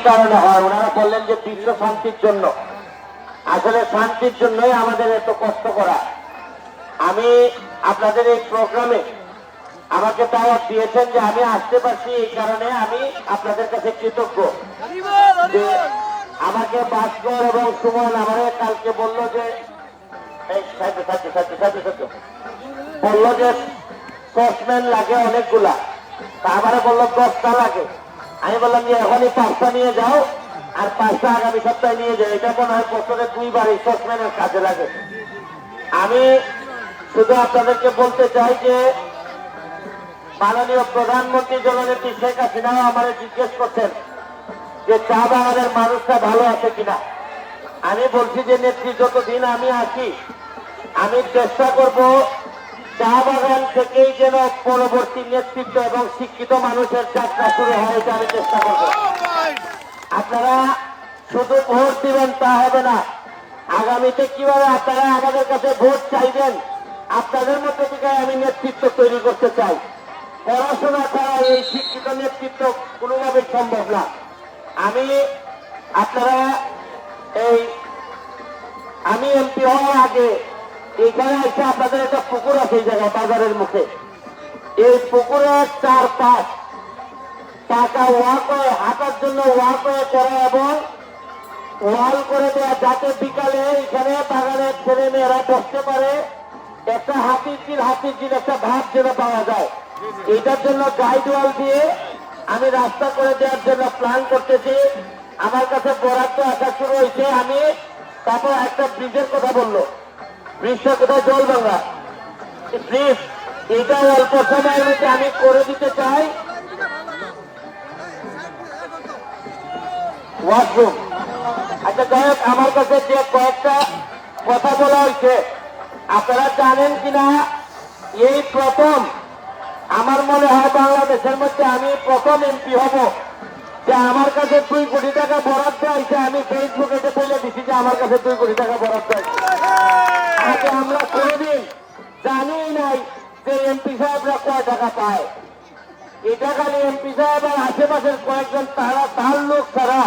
কারণে হয়। ওনারা বললেন যে বিশ্ব শান্তির জন্য। আসলে শান্তির জন্যই আমাদের এত কষ্ট করা। আমি আপনাদের এই প্রোগ্রামে আমাকে দাওয়াত দিয়েছেন যে, আমি আসতে পারছি এই কারণে আমি আপনাদের কাছে কৃতজ্ঞ। যে, আমাকে ভাস্কর এবং সুমন আমারে কালকে বলল যে বলল যে, সসম্যান লাগে অনেকগুলা। তা আমারে বলল, দশটা লাগে। আমি বললাম যে এখনই পাঁচটা নিয়ে যাও আর পাঁচটা আগামী সপ্তাহে নিয়ে যাও। এটা মনে হয় বছরে দুইবার এই সসম্যানের কাজে লাগে। আমি শুধু আপনাদেরকে বলতে চাই যে, মাননীয় প্রধানমন্ত্রী জননেত্রী শেখ হাসিনাও আমাদের জিজ্ঞেস করছেন যে, চা বাগানের মানুষটা ভালো আছে কিনা? আমি বলছি যে, নেত্রী, যতদিন আমি আছি, আমি চেষ্টা করব চা বাগান থেকেই যেন পরবর্তী নেতৃত্ব এবং শিক্ষিত মানুষের যাত্রা শুরু হয় আমি চেষ্টা করব। আপনারা শুধু ভোট দিবেন তা হবে না। আগামীতে কীভাবে আপনারা আমাদের কাছে ভোট চাইবেন, আপনাদের মধ্যে থেকে আমি নেতৃত্ব তৈরি করতে চাই। পড়াশোনা ছাড়া এই শিক্ষিত নেতৃত্ব কোনোভাবে সম্ভব না। আমি, আপনারা এই, আমি এমপি হওয়ার আগে এখানে এসে আপনাদের একটা পুকুর আছে, এই জায়গায়, বাজারের মুখে। এই পুকুরের চার টাকা ওয়াকওয়ে হাঁটার জন্য ওয়াকওয়ে করা এবং ওয়াল করে দেওয়া যাতে বিকালে এখানে বাগানের ছেলে মেয়েরা বসতে পারে। একটা হাতির চিল হাতির চিল একটা ভাত যেন পাওয়া যায়। এটার জন্য গাইড ওয়াল দিয়ে আমি রাস্তা করে দেওয়ার জন্য প্ল্যান করতেছি। আমার কাছে বরাদ্দ আসা শুরু হয়েছে। আমি তারপর একটা ব্রিজের কথা বলল। ব্রিজটা কোথায় জল ভাঙা ব্রিজ এটা অল্প সময়ের মধ্যে আমি করে দিতে চাই। ওয়াশরুম আচ্ছা যাই হোক, আমার কাছে যে কয়েকটা কথা বলা হয়েছে, আপনারা জানেন কিনা? এই প্রথম, আমার মনে হয় বাংলাদেশের মধ্যে আমি প্রথম এমপি হব। যে আমার কাছে দুই কোটি টাকা বরাদ্দ আছে আমি ফেসবুকে বলে দিছি যে আমার কাছে দুই কোটি টাকা বরাদ্দ আছে আগে আমরা কোনোদিন জানি নাই যে এমপি সাহেবরা কয় টাকা পায়। এটা খালি এমপি সাহেব আর আশেপাশের কয়েকজন তারা তার লোক ছাড়া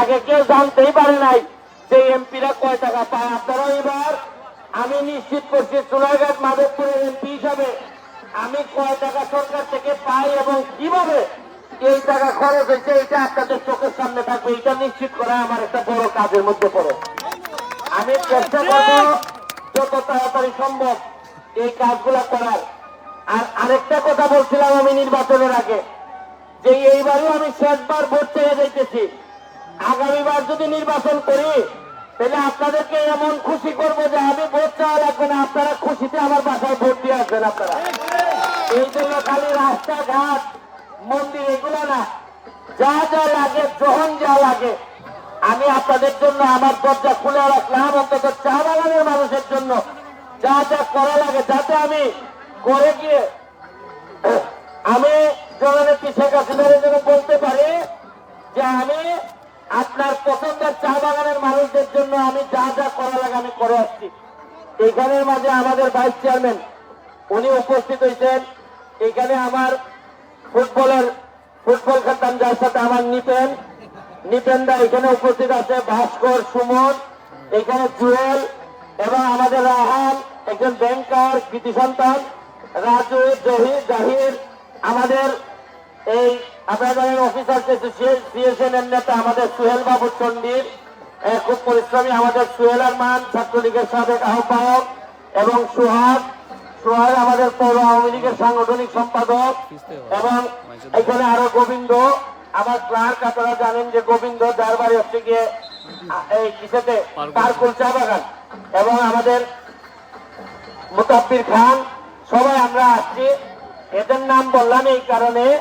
আগে কেউ জানতেই পারে নাই যে এমপিরা কয় টাকা পায়। আপনারা এবার আমি নিশ্চিত করছি সোনারঘাট মাধবপুরের এমপি হিসাবে আমি কয় টাকা সরকার থেকে পাই এবং কীভাবে এই টাকা খরচ হয়েছে, এটা আপনাদের চোখের সামনে থাকবে। এটা নিশ্চিত করা আমার একটা বড় কাজের মধ্যে পড়ে। আমি চেষ্টা করব যত তাড়াতাড়ি সম্ভব এই কাজগুলা করার। আর আরেকটা কথা বলছিলাম আমি নির্বাচনের আগে, যে এইবারও আমি শেষবার ভোট চেয়ে যাইতেছি। আগামীবার যদি নির্বাচন করি, তাহলে আপনাদেরকে এমন খুশি করব যে আমি ভোট চাওয়া লাগবে না, আপনারা খুশিতে আমার বাসায় ভোট দিয়ে আসবেন আপনারা। এই জন্য খালি রাস্তাঘাট, মন্দির এগুলো না, যা যা লাগে যখন যা লাগে আমি আপনাদের জন্য আমার দরজা খুলে রাখলাম, অন্তত চা বাগানের মানুষের জন্য। যা যা করা লাগে, যাতে আমি করে গিয়ে, আমি জননেত্রী শেখ হাসিনার জন্য বলতে পারি যে আমি আপনার পছন্দের চা বাগানের মানুষদের জন্য আমি যা যা করা লাগে আমি করে আসছি। এখানের মাঝে আমাদের ভাইস চেয়ারম্যান, উনি উপস্থিত হয়েছেন। এখানে আমার ফুটবলের, ফুটবল খেলতাম যার সাথে আমার নিপেন। নিপেনদা এখানে উপস্থিত আছে ভাস্কর সুমন, এখানে জুয়েল এবং আমাদের রাহান, একজন ব্যাংকার কৃতি সন্তান, রাজু, জহির, জাহির, আমাদের এই আপনারা জানেন অফিসার সিএসএন এর নেতা আমাদের সুহেল বাবু চন্ডির খুব পরিশ্রমী আমাদের সুহেল আরমান, ছাত্রলীগের সাবেক আহ্বায়ক, এবং সুহাগ। সোহাগ আমাদের পৌর আওয়ামী লীগের সাংগঠনিক সম্পাদক, এবং এখানে আরও গোবিন্দ। আমার ক্লার্ক আপনারা জানেন যে গোবিন্দ যার বাড়ি হচ্ছে গিয়ে এই কিসেতে? পারকুল চা বাগান। এবং আমাদের মুতাব্বির খান সবাই আমরা আসছি। এদের নাম বললাম এই কারণে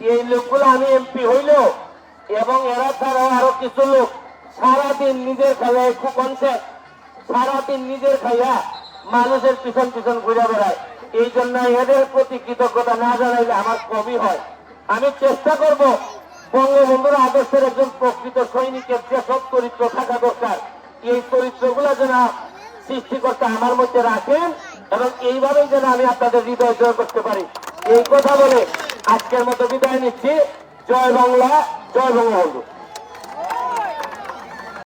এই লোকগুলো আমি এমপি হইল? এবং এরা ছাড়াও আরও কিছু লোক সারাদিন নিজের খাইয়া খুব কনসেপ্ট সারাদিন নিজের খাইয়া মানুষের পিছন পিছন ঘুরে বেড়ায়। এই জন্য এদের প্রতি কৃতজ্ঞতা না জানাইলে আমার কমই হয়। আমি চেষ্টা করব বঙ্গবন্ধুর আদর্শের একজন প্রকৃত সৈনিকের যেসব চরিত্র থাকা দরকার, এই চরিত্রগুলো যেন সৃষ্টিকর্তা আমার মধ্যে রাখেন এবং এইভাবে যেন আমি আপনাদের হৃদয় জয় করতে পারি। এই কথা বলে আজকের মতো বিদায় নিচ্ছি। জয় বাংলা, জয় বঙ্গবন্ধু।